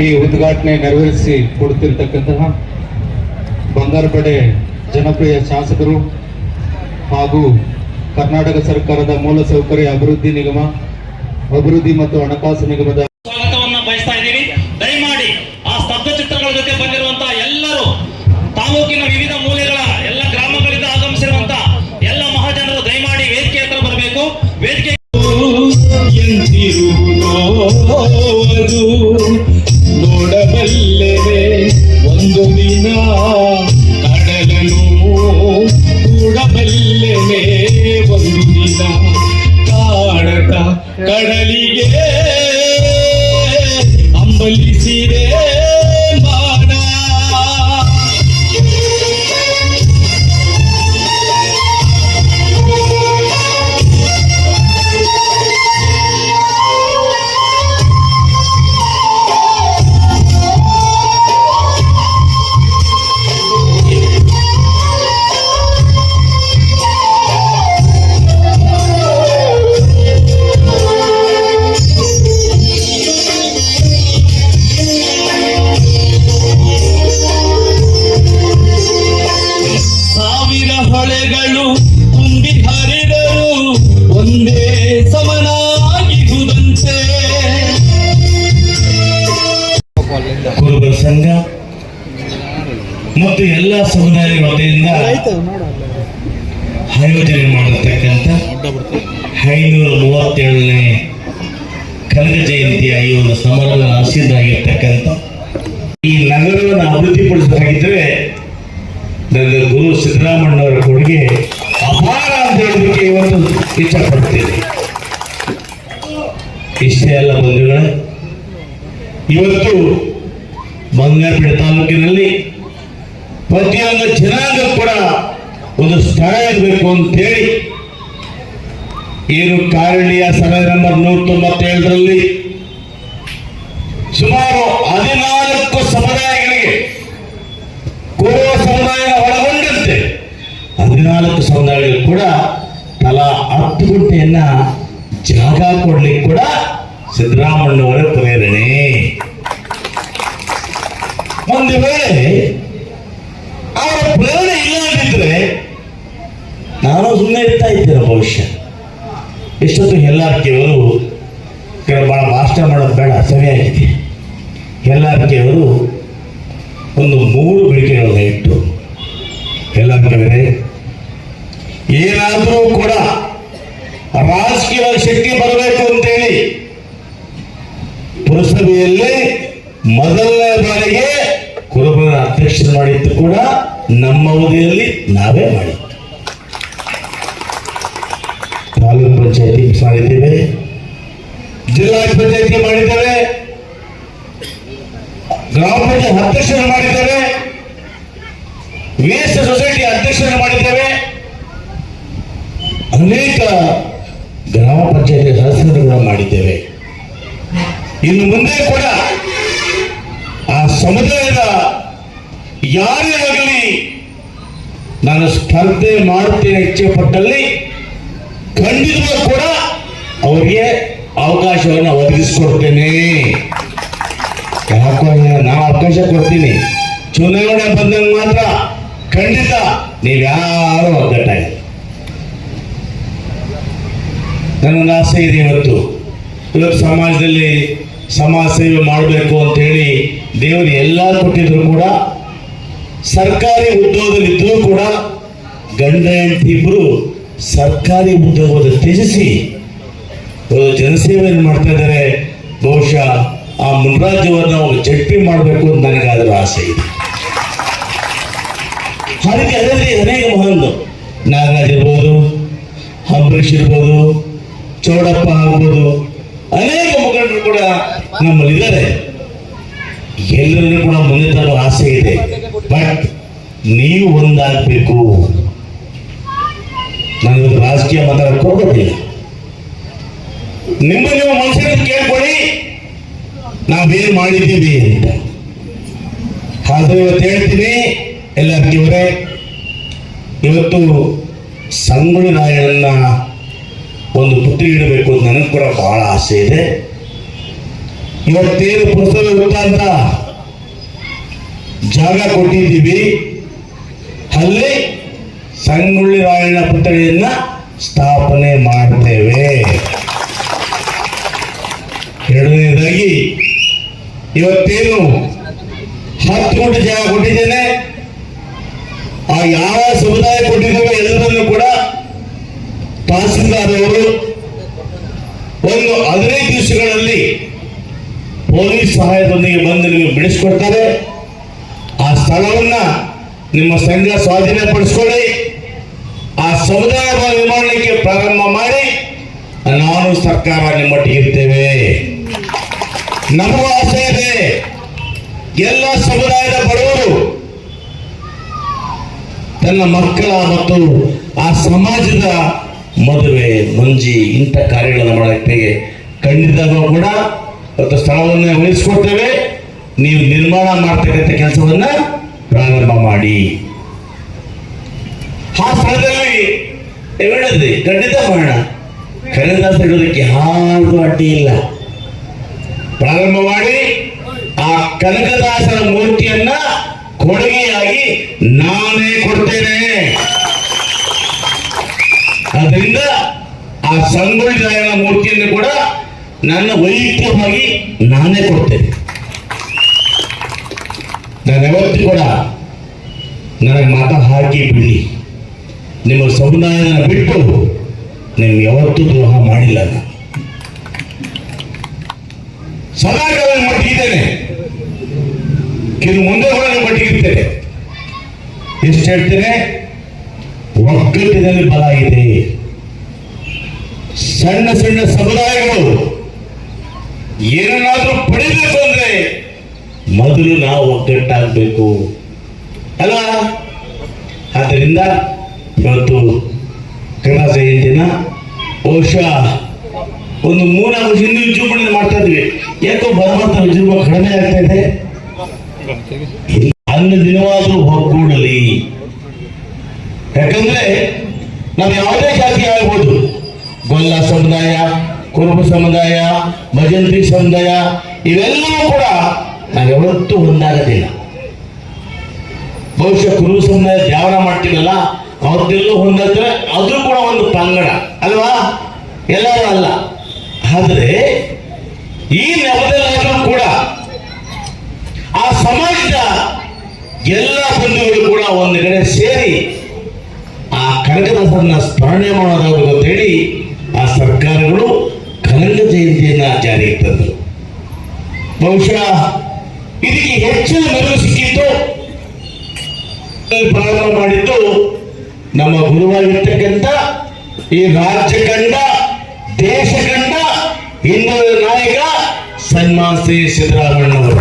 ಈ ಉದ್ಘಾಟನೆ ನೆರವೇರಿಸಿ ಕೊಡುತ್ತಿರ್ತಕ್ಕಂತಹ ಬಂಗಾರಪಡೆ ಜನಪ್ರಿಯ ಶಾಸಕರು ಹಾಗೂ ಕರ್ನಾಟಕ ಸರ್ಕಾರದ ಮೂಲಸೌಕರ್ಯ ಅಭಿವೃದ್ಧಿ ನಿಗಮ, ಅಭಿವೃದ್ಧಿ ಮತ್ತು ಹಣಕಾಸು ನಿಗಮದ ಕಡಲಿಗೆ ಅಂಬಲಿಸಿದೆ ಆಯೋಜನೆ ಮಾಡತಕ್ಕಂಥ ಐನೂರ ಮೂವತ್ತೇಳನೇ ಕನಕ ಜಯಂತಿಯ ಈ ಒಂದು ಸಮಾರಂಭ ಆಶೀರ್ವಾಗಿರ್ತಕ್ಕಂಥ ಈ ನಗರವನ್ನು ಅಭಿವೃದ್ಧಿಪಡಿಸಬೇಕಾಗಿದ್ದರೆ ನನ್ನ ಗುರು ಸಿದ್ದರಾಮಣ್ಣವರ ಕೊಡುಗೆ ಅಪಾರ ಅಂತ ಹೇಳೋದಕ್ಕೆ ಇವತ್ತು ಇಷ್ಟಪಡ್ತೀನಿ. ಇಷ್ಟೇ ಅಲ್ಲ ಬಂಧುಗಳೇ, ಇವತ್ತು ಬಂಗಾರಪೇಟೆ ತಾಲೂಕಿನಲ್ಲಿ ಪ್ರತಿಯೊಂದು ಜನಾಂಗ ಕೂಡ ಒಂದು ಸ್ಥಳ ಇರಬೇಕು ಅಂತೇಳಿ. ಏನು ಕಾರಣೀಯ ಸಭೆ ನಂಬರ್ ನೂರ ತೊಂಬತ್ತೇಳರಲ್ಲಿ ಸುಮಾರು ಹದಿನಾಲ್ಕು ಸಮುದಾಯಗಳಿಗೆ ಕೋರೋ ಸಮುದಾಯ ಒಳಗೊಂಡಂತೆ ಹದಿನಾಲ್ಕು ಸಮುದಾಯಗಳು ಕೂಡ ತಲಾ ಹತ್ತು ಗುಂಟೆಯನ್ನ ಜಾಗ ಕೊಡ್ಲಿಕ್ಕೆ ಕೂಡ ಸಿದ್ದರಾಮಣ್ಣವರ ಪ್ರೇರಣೆ. ಒಂದು ವೇಳೆ ಅವರ ಪ್ರೇರಣೆ ಇಲ್ಲದಿದ್ರೆ ನಾನು ಸುಮ್ಮನೆ ಇರ್ತಾ ಎಷ್ಟೊತ್ತು ಇಷ್ಟೊತ್ತು ಭಾಳ ಭಾಷಣ ಮಾಡೋದು ಬೇಡ, ಸರಿಯಾಗಿದೆ. ಎಲ್ಲಾರ್ಕಿಯವರು ಒಂದು ಮೂರು ಬೇಡಿಕೆಗಳನ್ನು ಇಟ್ಟು ಎಲ್ಲಾರ್ಕಿಯವರೇ ಏನಾದರೂ ಕೂಡ ರಾಜಕೀಯ ಶಕ್ತಿ ಬರಬೇಕು ಅಂತೇಳಿ ಪುರಸಭೆಯಲ್ಲಿ ಮೊದಲನೇ ಬಾರಿಗೆ ಕುರುಬರ ಅಧ್ಯಕ್ಷರು ಮಾಡಿದ್ದು ಕೂಡ ನಮ್ಮ ಅವಧಿಯಲ್ಲಿ ನಾವೇ ಮಾಡಿದ್ದು. ಪಂಚಾಯತಿ ಮಾಡಿದ್ದೇವೆ ಜಿಲ್ಲಾ ಪಂಚಾಯತಿ ಮಾಡಿದ್ದೇವೆ. ಗ್ರಾಮ ಪಂಚಾಯತ್ ಅಧ್ಯಕ್ಷರು ಮಾಡಿದ್ದೇವೆ. ವಿಎಸ್ ಸೊಸೈಟಿ ಅಧ್ಯಕ್ಷರು ಮಾಡಿದ್ದೇವೆ. ಅನೇಕ ಗ್ರಾಮ ಪಂಚಾಯತಿ ಸದಸ್ಯರು ಕೂಡ ಮಾಡಿದ್ದೇವೆ. ಇನ್ನು ಮುಂದೆ ಕೂಡ ಆ ಸಮುದಾಯದ ಯಾರೇ ಆಗಲಿ ನಾನು ಸ್ಪರ್ಧೆ ಮಾಡುತ್ತೇನೆ ಇಚ್ಛೆ ಪಟ್ಟಲ್ಲಿ ಖಂಡಿತವಾಗೂ ಕೂಡ ಅವರಿಗೆ ಅವಕಾಶವನ್ನು ಒದಗಿಸಿಕೊಡ್ತೇನೆ. ಯಾಕೋ ನಾವು ಅವಕಾಶ ಕೊಡ್ತೀನಿ. ಚುನಾವಣೆ ಬಂದಾಗ ಮಾತ್ರ ಖಂಡಿತ ನೀವ್ಯಾರು ಒಗ್ಗಟ್ಟಾಗಿ ನನಗೊಂದು ಆಸೆ ಇದೆ ಇವತ್ತು. ಇವತ್ತು ಸಮಾಜದಲ್ಲಿ ಸಮಾಜ ಸೇವೆ ಮಾಡಬೇಕು ಅಂತೇಳಿ ದೇವರು ಎಲ್ಲ ಕೊಟ್ಟಿದ್ರು ಕೂಡ, ಸರ್ಕಾರಿ ಉದ್ಯೋಗದಲ್ಲಿದ್ದರೂ ಕೂಡ ಗಂಡ ಹೆಂಡತಿ ಇಬ್ಬರು ಸರ್ಕಾರಿ ಉದ್ಯೋಗದ ತ್ಯಜಿಸಿ ಜನಸೇವೆಯನ್ನು ಮಾಡ್ತಾ ಇದ್ದಾರೆ. ಬಹುಶಃ ಆ ಮುನ್ರಾಜ್ಯವನ್ನು ಅವರು ಜಟ್ಟಿ ಮಾಡಬೇಕು ಅಂತ ನನಗಾದ್ರೂ ಆಸೆ ಇದೆ. ಹಾಗೆ ಅದರಲ್ಲಿ ಅನೇಕ ಮಹಾನ್ಗಳು, ನಾಗರಾಜ್ ಇರ್ಬೋದು, ಅಂಬರೀಷ್ ಇರ್ಬೋದು, ಚೌಡಪ್ಪ ಆಗ್ಬೋದು, ಅನೇಕ ಮುಖಂಡರು ಕೂಡ ನಮ್ಮಲ್ಲಿದ್ದಾರೆ. ಎಲ್ಲರಿಗೂ ಕೂಡ ಮುಂದೆ ತರುವ ಆಸೆ ಇದೆ. ಬಟ್ ನೀವು ಒಂದಾಗಬೇಕು. ನನಗೆ ರಾಜಕೀಯ ಮಾತಾಡಕ್ಕೆ ಹೋಗೋದಿಲ್ಲ ನಿಮ್ಮ ನಿಮ್ಮ ಮನಸ್ಸನ್ನು ಕೇಳ್ಕೊಳ್ಳಿ. ನಾವೇನು ಮಾಡಿದ್ದೀವಿ ಅಂತ. ಆದ್ರೆ ಇವತ್ತು ಹೇಳ್ತೀನಿ ಎಲ್ಲರಿಗಿವರೇ ಇವತ್ತು ಸಂಗೊಳ್ಳಿ ನಾಯನ್ನ ಒಂದು ಪುಟ್ಟಿ ಇಡಬೇಕು ಅಂತ ನನಗೆ ಕೂಡ ಬಹಳ ಆಸೆ ಇದೆ. ಇವತ್ತೇನು ವೃತ್ತ ಅಂತ ಜಾಗ ಕೊಟ್ಟಿದ್ದೀವಿ. ಅಲ್ಲಿ ಸಂಗೊಳ್ಳಿ ರಾಯಣ್ಣ ಪುತ್ಥಳಿಯನ್ನ ಸ್ಥಾಪನೆ ಮಾಡ್ತೇವೆ. ಎರಡನೇದಾಗಿ, ಇವತ್ತೇನು ಹತ್ತು ಕೋಟಿ ಜಾಗ ಕೊಟ್ಟಿದ್ದೇನೆ. ಆ ಯಾವ ಸಮುದಾಯ ಕೊಟ್ಟಿದ್ದೇವೆ ಎಲ್ಲರನ್ನು ಕೂಡ ತಹಸೀಲ್ದಾರ್ ಅವರು ಒಂದು ಹದಿನೈದು ದಿವಸಗಳಲ್ಲಿ ಪೊಲೀಸ್ ಸಹಾಯದೊಂದಿಗೆ ಬಂದು ನಿಮಗೆ ಬಿಡಿಸ್ಕೊಡ್ತಾರೆ ಆ ಸ್ಥಳವನ್ನ ನಿಮ್ಮ ಸಂಘ ಸ್ವಾಧೀನಪಡಿಸ್ಕೊಳ್ಳಿ. ಆ ಸಮುದಾಯ ನಿರ್ಮಾಣಕ್ಕೆ ಪ್ರಾರಂಭ ಮಾಡಿ ನಾನು ಸರ್ಕಾರ ನಿಮ್ಮೊಟ್ಟಿಗೆ ಇರ್ತೇವೆ. ನಮಗೂ ಆಸೆ ಇದೆ. ಎಲ್ಲ ಸಮುದಾಯದ ಬಡವರು ತನ್ನ ಮಕ್ಕಳ ಮತ್ತು ಆ ಸಮಾಜದ ಮದುವೆ, ಮಂಜಿ, ಇಂಥ ಕಾರ್ಯಗಳನ್ನು ಮಾಡಕ್ಕೆ ಖಂಡಿತವಾಗೂ ಕೂಡ ಇವತ್ತು ಸ್ಥಳವನ್ನು ವಹಿಸ್ಕೊಡ್ತೇವೆ ನೀವು ನಿರ್ಮಾಣ ಮಾಡ್ತಕ್ಕಂಥ ಕೆಲಸವನ್ನ ಪ್ರಾರಂಭ ಮಾಡಿ. ಆ ಸ್ಥಳದಲ್ಲಿ ಹೇಳಿದ್ರಿ, ಖಂಡಿತ ಮಾಡ ಕನಕದಾಸ ಇಡೋದಕ್ಕೆ ಯಾರಿಗೂ ಅಡ್ಡಿ ಇಲ್ಲ. ಪ್ರಾರಂಭ ಮಾಡಿ, ಆ ಕನಕದಾಸರ ಮೂರ್ತಿಯನ್ನ ಕೊಡುಗೆಯಾಗಿ ನಾನೇ ಕೊಡ್ತೇನೆ. ಅದರಿಂದ ಆ ಸಂಗೊಳ್ಳಿ ರಾಯನ ಮೂರ್ತಿಯನ್ನು ಕೂಡ ನನ್ನ ವೈಯಕ್ತಿಕವಾಗಿ ನಾನೇ ಕೊಡ್ತೇನೆ. ಯಾವತ್ತೂ ಕೂಡ. ನನಗೆ ಮಾತ ಹಾಕಿ ಬಿಡಿ. ನಿಮ್ಮ ಸಮುದಾಯನ ಬಿಟ್ಟು ನೀವು ಯಾವತ್ತೂ ದ್ರೋಹ ಮಾಡಿಲ್ಲ ಸದಾಕಾಲ ಮಟ್ಟಿಗಿದ್ದೇನೆ ಕೆಲವು ಮುಂದೆ ಕೂಡ ಮಟ್ಟಿಗಿರ್ತೇನೆ ಎಷ್ಟು ಹೇಳ್ತೇನೆ? ಒಗ್ಗಟ್ಟಿನಲ್ಲಿ ಬಲ ಇದೆ. ಸಣ್ಣ ಸಣ್ಣ ಸಮುದಾಯಗಳು ಏನನ್ನಾದ್ರೂ ಅಂದ್ರೆ ಮೊದಲು ನಾವು ಒಗ್ಗಟ್ಟಾಗಬೇಕು ಅಲ್ಲ ಆದ್ದರಿಂದ ಇವತ್ತು ಕನ್ನಡ ಜಯಂತಿನ ಬಹುಶಃ ಒಂದು ಮೂರ್ನಾಲ್ಕು ಹಿಂದೂ ವಿಜೃಂಭಣೆ ಮಾಡ್ತಾ ಇದ್ವಿ ಯಾಕೋ ಭಗವಂತ ವಿಜೃಂಭಣೆ ಕಡಿಮೆ ಆಗ್ತಾ ಇದೆ? ಅನ್ನ ದಿನವಾದರೂ ಒಗ್ಗೂಡಲಿ ಯಾಕಂದ್ರೆ ನಾವು ಯಾವುದೇ ಜಾತಿ ಆಗ್ಬೋದು. ಗೊಲ್ಲ ಸಮುದಾಯ, ಕುರುಬ ಸಮುದಾಯ, ಭಜಂತ್ರಿ ಸಮುದಾಯ, ಇವೆಲ್ಲವೂ ಕೂಡ ನಾವು ಯಾವತ್ತೂ ಒಂದಾಗೋದಿಲ್ಲ ಬಹುಶಃ ಕುರುಸನ್ನ ಸಮುದಾಯ ಧ್ಯಾನ ಮಾಡ್ತೀವಲ್ಲ ಅವ್ರದ್ದೆಲ್ಲೂ ಹೊಂದಿದ್ರೆ ಕೂಡ ಒಂದು ಪಂಗಡ ಅಲ್ವಾ? ಎಲ್ಲರೂ ಅಲ್ಲ. ಆದರೆ ಈ ನೆಪದಲ್ಲಾದ್ರೂ ಕೂಡ, ಆ ಸಮಾಜದ ಎಲ್ಲ ಬಂಧುಗಳು ಕೂಡ ಒಂದು ಕಡೆ ಸೇರಿ ಆ ಕನಕದಾಸರನ್ನ ಸ್ಮರಣೆ ಅಂತ ಹೇಳಿ ಆ ಸರ್ಕಾರಗಳು ಕನಕ ಜಯಂತಿಯನ್ನ ಜಾರಿಗೆ ತಂದರು. ಬಹುಶಃ ಇದಕ್ಕೆ ಹೆಚ್ಚಿನ ಮೆರುಗು ಸಿಕ್ಕಿತ್ತು ಪ್ರಾರಂಭ ಮಾಡಿದ್ದು ನಮ್ಮ ಗುರುವಾಗಿರ್ತಕ್ಕಂಥ ಈ ರಾಜ್ಯ ಕಂಡ, ದೇಶ ಕಂಡ ಹಿಂದುಳಿದ ನಾಯಕ ಸನ್ಮಾನ್ ಶ್ರೀ ಸಿದ್ದರಾಮಯ್ಯನವರು.